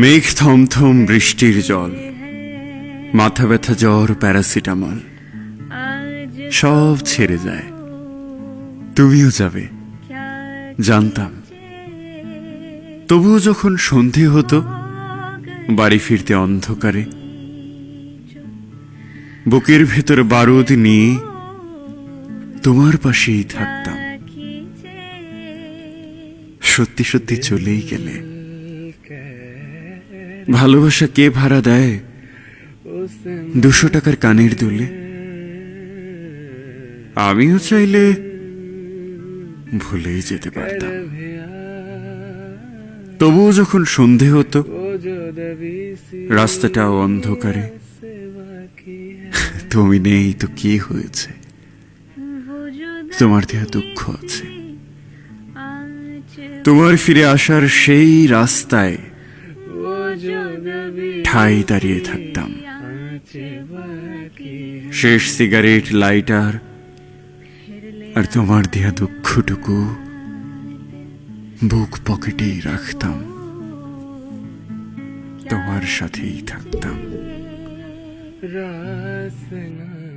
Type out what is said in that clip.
মেঘ থমথম বৃষ্টির জল, মাথা ব্যথা জ্বর, প্যারাসিটামল, সব ছেড়ে যায়। তুমিও যাবে, জানতাম। তবুও যখন সন্ধে হতো, বাড়ি ফিরতে অন্ধকারে, বুকের ভেতর বারুদ নিয়ে তোমার পাশেই থাকতাম। সত্যি সত্যি চলেই গেলে। ভালোবাসা কে ভাড়া দেয়? দুশো টাকার কানের দুলে। আমিও চাইলে ভুলেই যেতে পারতাম। তবুও যখন সন্ধে হতো, রাস্তাটাও অন্ধকারে। তুমি নেই তো কি হয়েছে? তোমার দেহ দুঃখ আছে। তোমার ফিরে আসার সেই রাস্তায় ঠাই দাঁড়িয়ে থাকতাম। শেষ সিগারেট লাইটার আর তোমার দেয়া দুঃখটুকু বুক পকেটেই রাখতাম। তোমার সাথেই থাকতাম। রাসনা